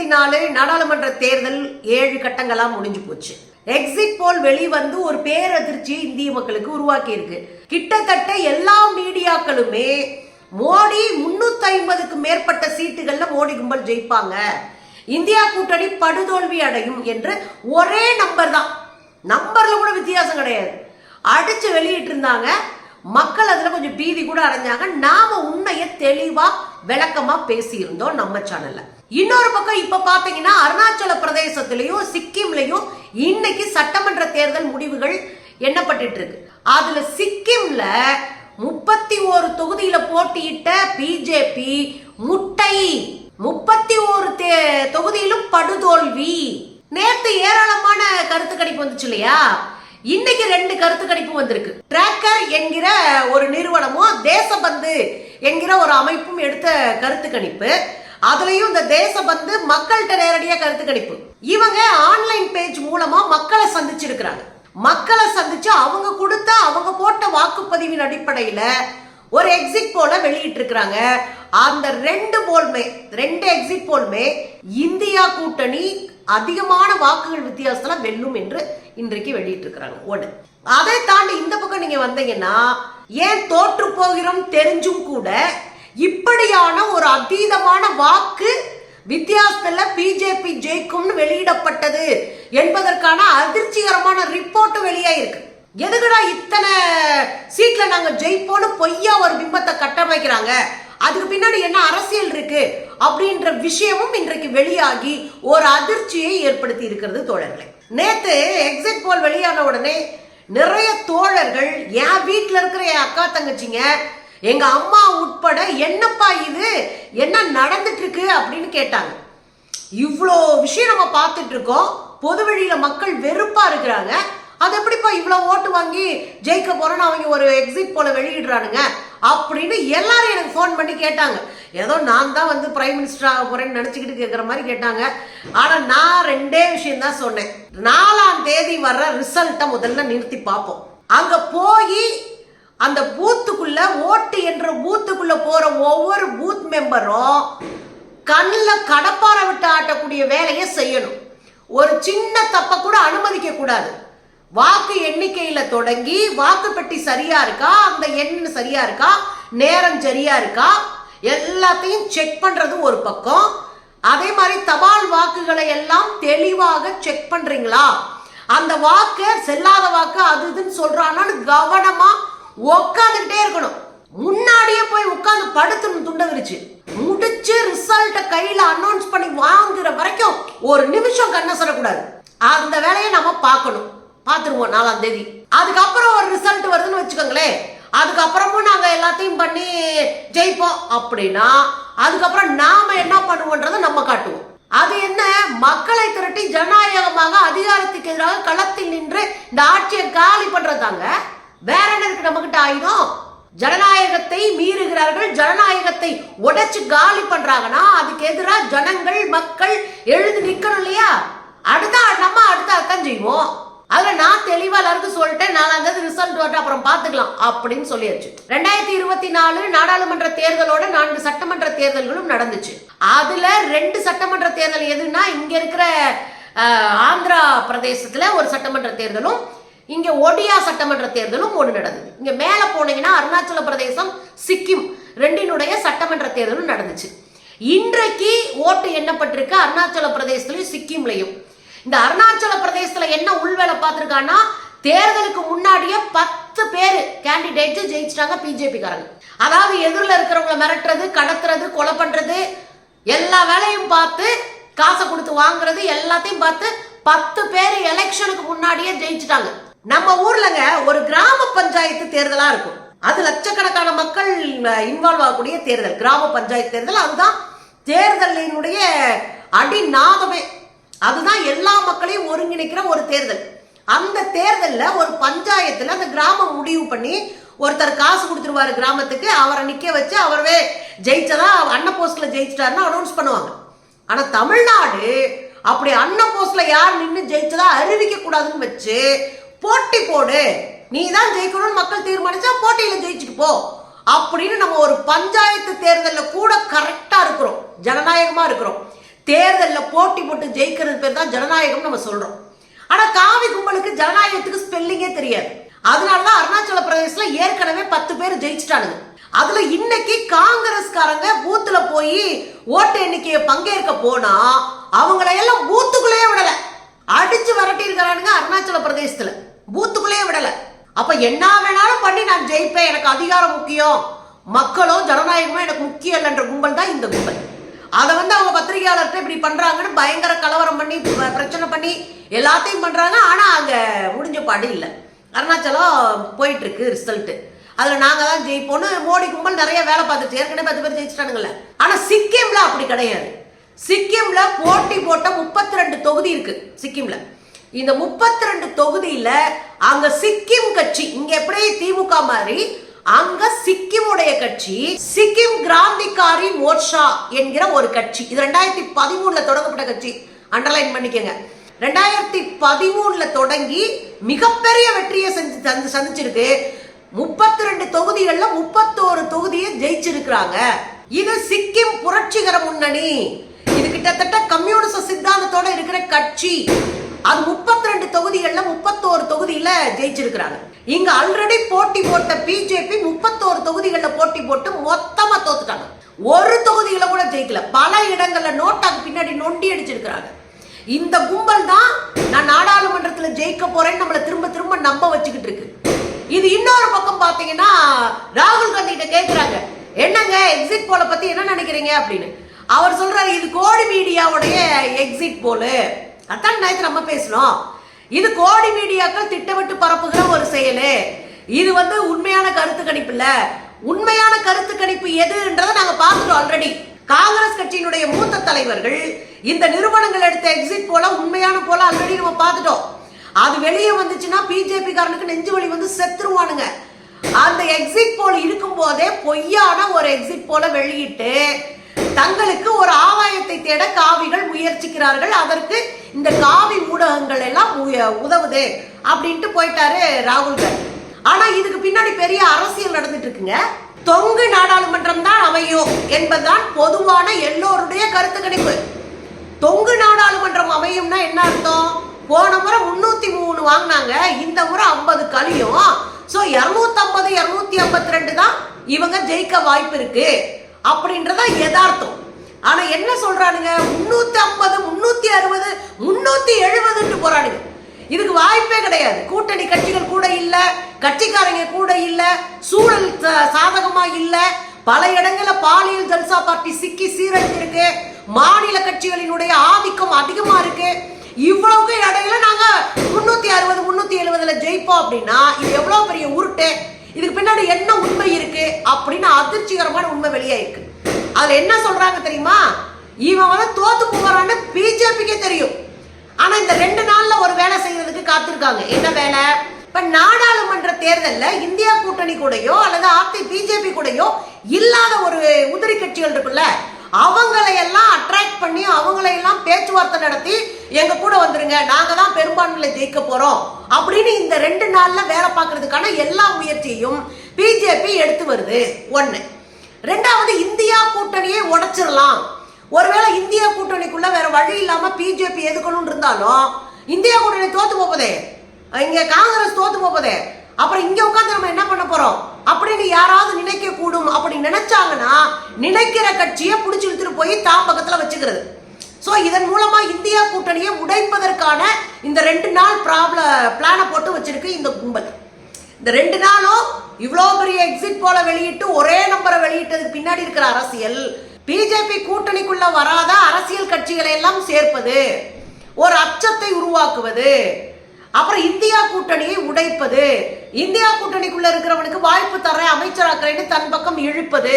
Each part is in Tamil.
இருபத்தி நாலு நாடாளுமன்ற தேர்தல் ஏழு கட்டங்களா முடிஞ்சு போச்சு. எக்ஸிட் போல் வெளிவந்து ஒரு பேரதிர்ச்சி இந்திய மக்களுக்கு உருவாக்கி இருக்கு. கிட்டத்தட்ட எல்லா மீடியாக்களுமே மோடி முன்னூத்தி ஐம்பதுக்கு மேற்பட்ட சீட்டுகள்ல மோடி கும்பல் ஜெயிப்பாங்க. இந்தியா கூட்டணி படுதோல்வி அடையும் என்று ஒரே நம்பர் தான். நம்பர்ல கூட வித்தியாசம் கிடையாது. அடிச்சு வெளியிட்டு இருந்தாங்க மக்கள் அதில் கொஞ்சம் பீதி கூட அடைஞ்சாங்க. நாம உண்மையை தெளிவாக விளக்கமாக பேசியிருந்தோம் நம்ம சேனலில் இன்னொரு பக்கம் இப்போ பார்த்தீங்கன்னா அருணாச்சல பிரதேசத்திலையும் சிக்கிம்லையும் இன்னைக்கு சட்டமன்ற தேர்தல் முடிவுகள் எண்ணப்பட்டு இருக்கு அதுல சிக்கிம்ல முப்பத்தி ஒரு தொகுதியில போட்டியிட்ட பிஜேபி முட்டை முப்பத்தி ஒரு தொகுதியிலும் படுதோல்வி. நேற்று ஏராளமான கருத்து கணிப்பு வந்துச்சு இல்லையா? இன்னைக்கு ரெண்டு கருத்து கணிப்பு வந்திருக்கு. டிராக்கர் என்கிற ஒரு நிறுவனமும் தேசபந்து என்கிற ஒரு அமைப்பும் எடுத்த கருத்து கணிப்பு. அதுலயும் இந்த தேசபந்து மக்கள்கிட்ட நேரடியா கருத்து கணிப்பு. இவங்க ஆன்லைன் பேஜ் மூலமா மக்களை சந்திச்சிருக்கிறாங்க. மக்களை சந்திச்சு அவங்க கொடுத்த அவங்க போட்ட வாக்குப்பதிவின் அடிப்படையில ஒரு எக்ஸிட் போல வெளியிட்டு இருக்கிறாங்க அந்த ரெண்டு போல்மே ரெண்டு எக்ஸிட் போல்மே இந்தியா கூட்டணி அதிகமான வாக்குகள் வித்தியாசத்துல வெல்லும் என்று இன்றைக்கு வெளியிட்டிருக்கிறாங்க. இருக்கிறாங்க அதை தாண்டி இந்த பக்கம் நீங்க வந்தீங்கன்னா ஏன் தோற்று போகிறோம் தெரிஞ்சும் கூட இப்படியான ஒரு அதீதமான வாக்கு வித்தியாசத்துல பிஜேபி ஜெயிக்கும்னு வெளியிடப்பட்டது என்பதற்கான அதிர்ச்சிகரமான ரிப்போர்ட் வெளியாயிருக்கு எதுக்குடா இத்தனை சீட்ல நாங்க ஜெயிப்போம்னு பொய்யா ஒரு பிம்பத்தை கட்டமைக்கிறாங்க? அதுக்கு பின்னாடி என்ன அரசியல் இருக்கு அப்படின்ற விஷயமும் இன்றைக்கு வெளியாகி ஒரு அதிர்ச்சியை ஏற்படுத்தி இருக்கிறது தோழர்களே. நேத்து எக்ஸிட் போல் வெளியான உடனே நிறைய தோழர்கள் என் வீட்டில் இருக்கிற என் அக்கா தங்கச்சிங்க எங்க அம்மா உட்பட என்னப்பா இது? என்ன நடந்துட்டு இருக்கு அப்படின்னு கேட்டாங்க. இவ்வளோ விஷயம் நம்ம பார்த்துட்டு இருக்கோம். பொது வழியில மக்கள் வெறுப்பா இருக்கிறாங்க. அது எப்படிப்பா இவ்வளோ ஓட்டு வாங்கி ஜெயிக்க போறோம்னு அவங்க ஒரு எக்ஸிட் போல வெளியிடுறானுங்க? அப்படின்னு எல்லாரும் எனக்கு ஃபோன் பண்ணி கேட்டாங்க. ஏதோ நான் தான் வந்து பிரைம் மினிஸ்டர் ஆக போறேன்னு நினச்சிக்கிட்டு கேட்குற மாதிரி கேட்டாங்க. ஆனால் நான் ரெண்டே விஷயம் தான் சொன்னேன். நாலாம் தேதி வர்ற ரிசல்ட்டை முதல்ல நிறுத்தி பார்ப்போம். அங்கே போய் அந்த பூத்துக்குள்ள ஓட்டு என்ற பூத்துக்குள்ள போற ஒவ்வொரு பூத் மெம்பரும் கண்ணில் கடப்பாரை விட்டு ஆட்டக்கூடிய வேலையை செய்யணும். ஒரு சின்ன தப்பை கூட அனுமதிக்க கூடாது. வாக்கு எண்ணிக்கையில தொடங்கி வாக்குப்பெட்டி சரியா இருக்கா அந்த எண் சரியா இருக்கா நேரம் சரியா இருக்கா எல்லாத்தையும் செக் பண்றது ஒரு பக்கம். அதே மாதிரி தபால் வாக்குகளை எல்லாம் தெளிவாக செக் பண்றீங்களா? அந்த வாக்கு செல்லாத வாக்கு அது இதுன்னு சொல்றானான்னு கவனமா உட்காந்துக்கிட்டே இருக்கணும். முன்னாடியே போய் உட்காந்து படுத்துன்னு துண்ட விரிச்சு. முடிச்சு ரிசல்ட்டை கையில அனௌன்ஸ் பண்ணி வாங்குற வரைக்கும் ஒரு நிமிஷம் கண்ண சொல்லக்கூடாது அந்த வேலையை நம்ம பார்க்கணும். பார்த்துருவோம் நாலாம் தேதி. அதுக்கப்புறம் ஒரு ரிசல்ட் வருதுன்னு வச்சுக்கோங்களேன். அதுக்கப்புறமும் நாங்கள் எல்லாத்தையும் பண்ணி ஜெயிப்போம். அப்படின்னா அதுக்கப்புறம் நாம என்ன பண்ணுவோன்றதை நம்ம காட்டுவோம். அது என்ன? மக்களை திரட்டி ஜனநாயகமாக அதிகாரத்துக்கு எதிராக களத்தில் நின்று இந்த ஆட்சியை காலி பண்றதாங்க வேற என்ன இருக்கு நம்ம கிட்ட ஆயுதம்? ஜனநாயகத்தை மீறுகிறார்கள். ஜனநாயகத்தை உடைச்சு காலி பண்றாங்கன்னா அதுக்கு எதிராக ஜனங்கள் மக்கள் எழுந்து நிக்கணும் இல்லையா? அடுத்த நம்ம அடுத்த அர்த்தம் செய்வோம் அதுல நான் தெளிவா எல்லாருக்கும் நாலாம் தேதி ரிசல்ட் வரட்டும் அப்புறம் பார்த்துக்கலாம் அப்படின்னு சொல்லியாச்சு. ரெண்டாயிரத்தி இருபத்தி நாலு நாடாளுமன்ற தேர்தலோட நான்கு சட்டமன்ற தேர்தல்களும் நடந்துச்சு. அதுல ரெண்டு சட்டமன்ற தேர்தல் எதுனா இங்க இருக்கிற ஆந்திரா பிரதேசத்துல ஒரு சட்டமன்ற தேர்தலும் இங்க ஒடியா சட்டமன்ற தேர்தலும் ஒன்று நடந்தது. இங்க மேல போனீங்கன்னா அருணாச்சல பிரதேசம் சிக்கிம் ரெண்டினுடைய சட்டமன்ற தேர்தலும் நடந்துச்சு. இன்றைக்கு ஓட்டு எண்ணப்பட்டிருக்கு அருணாச்சல பிரதேசத்திலையும் சிக்கிம்லையும். இந்த அருணாச்சல பிரதேசத்துல என்ன உள்வேலை பார்த்திருக்கான்னா தேர்தலுக்கு முன்னாடியே பத்து பேர் கேண்டிடேட் ஜெயிச்சிட்டாங்க பிஜேபி காரங்க அதாவது எதிரில் இருக்கிறவங்கள மிரட்டுறது கடத்துறது கொலை பண்ணுறது எல்லா வேலையும் பார்த்து காசை கொடுத்து வாங்குறது எல்லாத்தையும் பார்த்து பத்து பேர் எலெக்ஷனுக்கு முன்னாடியே ஜெயிச்சிட்டாங்க. நம்ம ஊர்லங்க ஒரு கிராம பஞ்சாயத்து தேர்தலா இருக்கும். அது லட்சக்கணக்கான மக்கள் இன்வால்வ் ஆகக்கூடிய தேர்தல். கிராம பஞ்சாயத்து தேர்தல். அதுதான் தேர்தலினுடைய அடிநாதமே. அதுதான் எல்லா மக்களையும் ஒருங்கிணைக்கிற ஒரு தேர்தல். அந்த தேர்தலில் ஒரு பஞ்சாயத்தில் அந்த கிராமம் முடிவு பண்ணி ஒருத்தர் காசு கொடுத்துருவாரு கிராமத்துக்கு அவரை நிற்க வச்சு அவரவே ஜெயிச்சதா அன்ன போஸ்டில் ஜெயிச்சிட்டாருன்னு அனௌன்ஸ் பண்ணுவாங்க. ஆனால் தமிழ்நாடு அப்படி அன்ன போஸ்டில் யார் நின்று ஜெயிச்சதா அறிவிக்க கூடாதுன்னு வச்சு போட்டி போடு நீ தான் ஜெயிக்கணும்னு மக்கள் தீர்மானிச்சா போட்டியில் ஜெயிச்சுட்டு போ அப்படின்னு நம்ம ஒரு பஞ்சாயத்து தேர்தலில் கூட கரெக்டாக இருக்கிறோம். ஜனநாயகமாக இருக்கிறோம். தேர்தலில் போட்டி போட்டு ஜெயிக்கிறது பேர் தான் ஜனநாயகம் நம்ம சொல்கிறோம் ஆனா காவி கும்பலுக்கு ஜனநாயகத்துக்கு ஸ்பெல்லிங்கே தெரியாது. அதனால தான் அருணாச்சல பிரதேசல ஏற்கனவே பத்து பேர் ஜெயிச்சிட்டானுங்க. அதுல இன்னைக்கு காங்கிரஸ்காரங்க பூத்துல போய் ஓட்டு எண்ணிக்கையை பங்கேற்க போனா அவங்கள எல்லாம் பூத்துக்குள்ளேயே விடல. அடிச்சு விரட்டி இருக்கிறானுங்க அருணாச்சல பிரதேசத்துல பூத்துக்குள்ளேயே விடல. அப்ப என்ன வேணாலும் பண்ணி நான் ஜெயிப்பேன். எனக்கு அதிகாரம் முக்கியம். மக்களும் ஜனநாயகமும் எனக்கு முக்கியம் இல்லைன்ற கும்பல் தான் இந்த கும்பல். அதை வந்து அவங்க பத்திரிகையாளர்கிட்ட இப்படி பண்றாங்கன்னு பயங்கர கலவரம் பண்ணி பிரச்சனை பண்ணி எல்லாத்தையும் பண்றாங்க. ஆனா அங்க முடிஞ்ச பாடு இல்லை. அருணாச்சலம் போயிட்டு இருக்கு ரிசல்ட் அதுல நாங்க தான் ஜெயிப்போம்னு மோடி கும்பல் நிறைய வேலை பார்த்துட்டு ஏற்கனவே பத்து பேர் ஜெயிச்சிட்டானுங்கல்ல. ஆனா சிக்கிம்ல அப்படி கிடையாது. சிக்கிம்ல போட்டி போட்ட முப்பத்தி ரெண்டு தொகுதி இருக்கு சிக்கிம்ல. இந்த முப்பத்தி ரெண்டு தொகுதியில அங்க சிக்கிம் கட்சி இங்க எப்படி திமுக மாதிரி அங்க சிக்கிமுடைய கட்சி சிக்கிம் கிராந்திகாரி மோர்ஷா என்கிற ஒரு கட்சி. இது ரெண்டாயிரத்தி பதிமூணுல தொடங்கப்பட்ட கட்சி. அண்டர்லைன் பண்ணிக்கங்க. ரெண்டாயிரத்தி பதிமூணுல தொடங்கி மிகப்பெரிய வெற்றியை செஞ்சு தந்து சந்திச்சிருக்கு. முப்பத்தி ரெண்டு தொகுதிகள்ல முப்பத்தோரு தொகுதியை ஜெயிச்சிருக்கிறாங்க. இது சிக்கிம் புரட்சிகர முன்னணி. இது கிட்டத்தட்ட கம்யூனிச சித்தாந்தத்தோட இருக்கிற கட்சி. அது முப்பத்தி ரெண்டு தொகுதிகள்ல முப்பத்தோரு தொகுதியில ஜெயிச்சிருக்கிறாங்க. இங்க ஆல்ரெடி போட்டி போட்ட பிஜேபி முப்பத்தோரு தொகுதிகள்ல போட்டி போட்டு மொத்தமா தோத்துட்டாங்க. ஒரு தொகுதியில கூட ஜெயிக்கல. பல இடங்கள்ல நோட்டாக்கு பின்னாடி நொண்டி அடிச்சிருக்கிறாங்க. இந்த கும்பல் தான் நான் நாடாளுமன்றத்துல ஜெயிக்க போறேன்னு நம்மள திரும்ப திரும்ப நம்ப வச்சுக்கிட்டு இருக்கு. இது இன்னொரு பக்கம் பாத்தீங்கன்னா ராகுல் காந்தி கிட்ட கேக்குறாங்க. என்னங்க எக்ஸிட் போல பத்தி என்ன நினைக்கிறீங்க அப்படின்னு. அவர் சொல்றாரு இது கோடி மீடியாவுடைய எக்ஸிட் போலு அதான் நேற்று நம்ம பேசணும் இது கோடி மீடியாக்கள் திட்டமிட்டு பரப்புகிற ஒரு செயலு. இது வந்து உண்மையான கருத்து கணிப்பு இல்ல உண்மையான கருத்து கணிப்பு எதுன்றதை நாங்க பார்த்துட்டோம் ஆல்ரெடி காங்கிரஸ் கட்சியினுடைய மூத்த தலைவர்கள் இந்த நிறுவனங்கள் எடுத்த எக்ஸிட் போல உண்மையான போல ஆல்ரெடி நம்ம பார்த்துட்டோம். அது வெளியே வந்துச்சுன்னா பிஜேபி காரனுக்கு நெஞ்சு வலி வந்து செத்துருவானுங்க. அந்த எக்ஸிட் போல் இருக்கும் போதே பொய்யான ஒரு எக்ஸிட் போல வெளியிட்டு தங்களுக்கு ஒரு ஆதாயத்தை தேட காவிகள் முயற்சிக்கிறார்கள். அதற்கு இந்த காவி ஊடகங்கள் எல்லாம் உய- உதவுது அப்படின்ட்டு போயிட்டாரு ராகுல் காந்தி ஆனா இதுக்கு பின்னாடி பெரிய அரசியல் நடந்துட்டு இருக்குங்க தொங்கு நாடாளுமன்றம் தான் அமையும் என்பதுதான் பொதுவான எல்லோருடைய கருத்து கணிப்பு. தொங்கு நாடாளுமன்றம் அமையும்னா என்ன அர்த்தம்? போன முறை முன்னூத்தி மூணு வாங்கினாங்க இந்த முறை ஐம்பது கழியும். ஸோ இரநூத்தம்பது இரநூத்தி ஐம்பத்தி ரெண்டு தான் இவங்க ஜெயிக்க வாய்ப்பு இருக்கு. அப்படின்றத யதார்த்தம். ஆனா என்ன சொல்றானுங்க? முன்னூத்தி ஐம்பது முன்னூத்தி அறுபது முன்னூத்தி எழுபதுன்னு போறானுங்க. இதுக்கு வாய்ப்பே கிடையாது. கூட்டணி கட்சிகள் கூட இல்ல கட்சிக்காரங்க கூட இல்ல சூழல் சாதகமா இல்ல. பல இடங்களில் பாலியல் ஜல்சா பார்ட்டி சிக்கி சீரழிஞ்சிருக்கு. மாநில கட்சிகளினுடைய ஆதிக்கம் அதிகமா இருக்கு. இவ்வளவுக்கு இடையில நாங்க முன்னூத்தி அறுபது முன்னூத்தி எழுபதுல ஜெயிப்போம் அப்படின்னா இது எவ்வளவு பெரிய உருட்டு? இதுக்கு பின்னாடி என்ன உண்மை இருக்கு அப்படின்னு அதிர்ச்சிகரமான உண்மை வெளியாயிருக்கு அதுல என்ன சொல்றாங்க தெரியுமா? இவன் வந்து தோத்து போறான்னு பிஜேபிக்கே தெரியும். ஆனா இந்த ரெண்டு நாள்ல ஒரு வேலை செய்யறதுக்கு காத்திருக்காங்க. என்ன வேலை? இப்ப நாடாளுமன்ற தேர்தல்ல இந்தியா கூட்டணி கூடயோ அல்லது ஆப்தி பிஜேபி கூடயோ இல்லாத ஒரு உதிரி கட்சிகள் இருக்குல்ல அவங்களையெல்லாம் அட்ராக்ட் பேச்சுவார்த்தை நடத்தி எங்க கூட வந்துருங்க நாங்க தான் பெரும்பான்மையில ஜெயிக்க போறோம். அப்படின்னு இந்த ரெண்டு நாள்ல வேலை பார்க்கறதுக்கான எல்லா முயற்சியையும் பிஜேபி எடுத்து வருது. ஒண்ணு. ரெண்டாவது இந்தியா கூட்டணியை உடைச்சிடலாம். ஒருவேளை இந்தியா கூட்டணிக்குள்ள வேற வழி இல்லாம பிஜேபி எதுக்கணும்னு இருந்தாலும் இந்தியா கூட்டணி தோத்து போகுதே. இங்க காங்கிரஸ் தோத்து போகுதே. அப்புறம் இங்க உட்காந்து நம்ம என்ன பண்ண போறோம்? அப்படின்னு யாராவது நினைக்க கூடும் அப்படி நினைச்சாங்கன்னா நினைக்கிற கட்சியை புடிச்சு இழுத்துட்டு போய் தாம் பக்கத்துல வச்சுக்கிறது. ஸோ இதன் மூலமாக இந்தியா கூட்டணியை உடைப்பதற்கான இந்த ரெண்டு நாள் ப்ராப்ள பிளானை போட்டு வச்சிருக்கு இந்த கும்பல். இந்த ரெண்டு நாளும் இவ்வளோ பெரிய எக்ஸிட் போல வெளியிட்டு ஒரே நம்பரை வெளியிட்டதுக்கு பின்னாடி இருக்கிற அரசியல். பிஜேபி கூட்டணிக்குள்ள வராத அரசியல் கட்சிகளை எல்லாம் சேர்ப்பது? ஒரு அச்சத்தை உருவாக்குவது. அப்புறம் இந்தியா கூட்டணியை உடைப்பது. இந்தியா கூட்டணிக்குள்ள இருக்கிறவனுக்கு வாய்ப்பு தர அமைச்சராக்கிறேன்னு தன் பக்கம் இழுப்பது.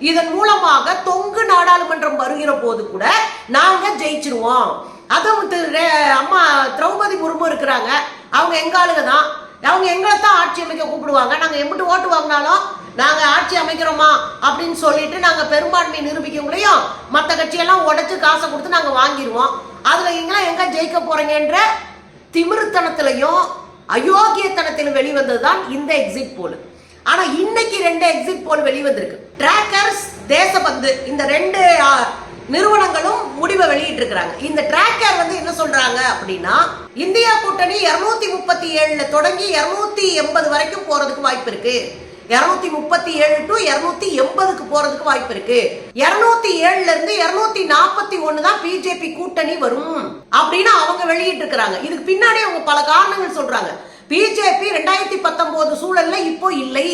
இதன் மூலமாக தொங்கு நாடாளுமன்றம் வருகிற போது கூட நாங்க ஜெயிச்சிருவோம். அதுவும் திரு அம்மா திரௌபதி முர்மு இருக்கிறாங்க. அவங்க எங்க ஆளுங்க தான். அவங்க எங்களை தான் ஆட்சி அமைக்க கூப்பிடுவாங்க. நாங்க எம்பிட்டு ஓட்டு வாங்கினாலும் நாங்க ஆட்சி அமைக்கிறோமா அப்படின்னு சொல்லிட்டு நாங்க பெரும்பான்மை நிரூபிக்கவங்களையும் மற்ற கட்சியெல்லாம் உடைச்சு காசை கொடுத்து நாங்க வாங்கிடுவோம் அதுல நீங்களாம் எங்க ஜெயிக்க போறீங்கன்ற திமிருத்தனத்திலையும் அயோக்கியத்தனத்திலும் வெளிவந்ததுதான் இந்த எக்ஸிட் போல் ஆனா இன்னைக்கு ரெண்டு எக்ஸிட் போல் வெளிவந்திருக்கு. டிராக்கர்ஸ் தேசபந்து இந்த ரெண்டு நிறுவனங்களும் முடிவை வெளியிட்டு இருக்கிறாங்க இந்த டிராக்கர் வந்து என்ன சொல்றாங்க அப்படின்னா இந்தியா கூட்டணி இருநூத்தி முப்பத்தி ஏழுல தொடங்கி இருநூத்தி எண்பது வரைக்கும் போறதுக்கு வாய்ப்பு இருக்கு. இருநூத்தி முப்பத்தி ஏழு டு இருநூத்தி எண்பதுக்கு போறதுக்கு வாய்ப்பு இருக்கு. இருநூத்தி ஏழுல இருந்து இருநூத்தி நாற்பத்தி ஒண்ணு தான் பிஜேபி கூட்டணி வரும். அப்படின்னு அவங்க வெளியிட்டு இருக்கிறாங்க இதுக்கு பின்னாடி அவங்க பல காரணங்கள் சொல்றாங்க. பிஜேபி ரெண்டாயிரத்தி பத்தொன்பது சூழல்ல இப்போ இல்லை.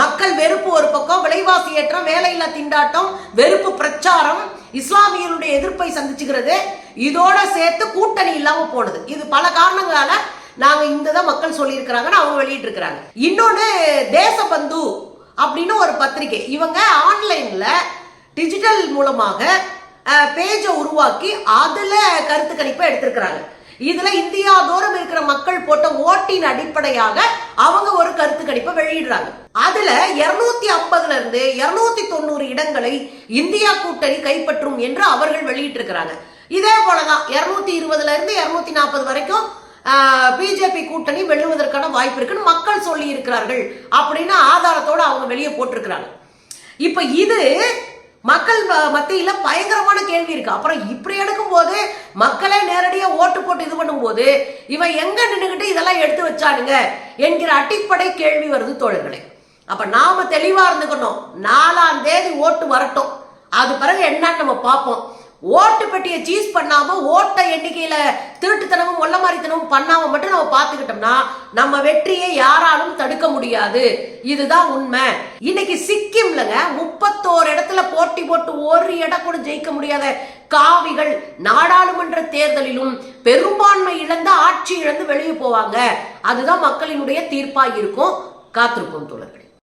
மக்கள் வெறுப்பு ஒரு பக்கம் விலைவாசி ஏற்றம் வேலையில்லா திண்டாட்டம் வெறுப்பு பிரச்சாரம் இஸ்லாமியருடைய எதிர்ப்பை சந்திச்சுக்கிறது. இதோட சேர்த்து கூட்டணி இல்லாம போனது. இது பல காரணங்களால நாங்க இந்த தான் மக்கள் சொல்லியிருக்கிறாங்கன்னு அவங்க வெளியிட்டு இருக்கிறாங்க இன்னொன்னு தேசபந்து அப்படின்னு ஒரு பத்திரிகை. இவங்க ஆன்லைன்ல டிஜிட்டல் மூலமாக பேஜை உருவாக்கி அதுல கருத்து கணிப்பை எடுத்திருக்கிறாங்க. இதுல இந்தியா தூரம் இருக்கிற மக்கள் போட்ட ஓட்டின் அடிப்படையாக அவங்க ஒரு கருத்து கணிப்பை வெளியிடுறாங்க. அதுல இருநூத்தி ஐம்பதுல இருந்து இருநூத்தி தொண்ணூறு இடங்களை இந்தியா கூட்டணி கைப்பற்றும் என்று அவர்கள் வெளியிட்டிருக்கிறாங்க. இதே போலதான் இருநூத்தி இருபதுல இருந்து இருநூத்தி நாற்பது வரைக்கும் பிஜேபி கூட்டணி வெல்லுவதற்கான வாய்ப்பு இருக்குன்னு மக்கள் சொல்லி இருக்கிறார்கள் அப்படின்னு ஆதாரத்தோட அவங்க வெளியே போட்டிருக்கிறாங்க. இப்ப இது மக்கள் மத்தியில் பயங்கரமான கேள்வி இருக்கு. அப்புறம் இப்படி எடுக்கும் போது மக்களே நேரடியாக ஓட்டு போட்டு இது பண்ணும்போது இவன் எங்க நின்றுக்கிட்டு இதெல்லாம் எடுத்து வச்சானுங்க என்கிற அடிப்படை கேள்வி வருது தோழர்களே. அப்ப நாம தெளிவா இருந்துக்கணும். நாலாம் தேதி ஓட்டு வரட்டும். அது பிறகு என்னன்னு நம்ம பார்ப்போம். ஓட்டு பெட்டியை சீஸ் பண்ணாம ஓட்ட எண்ணிக்கையில திருட்டுத்தனமும் மொல்ல மாதிரித்தனமும் பண்ணாம மட்டும் நம்ம பார்த்துக்கிட்டோம்னா நம்ம வெற்றியை யாராலும் தடுக்க முடியாது. இதுதான் உண்மை. இன்னைக்கு சிக்கிம்லங்க முப்பத்தோரு இடத்துல போட்டி போட்டு ஒரு இடம் கூட ஜெயிக்க முடியாத காவிகள் நாடாளுமன்ற தேர்தலிலும் பெரும்பான்மை இழந்து ஆட்சி இழந்து வெளியே போவாங்க. அதுதான் மக்களினுடைய தீர்ப்பாக இருக்கும். காத்திருப்போம் தோழர்கள்.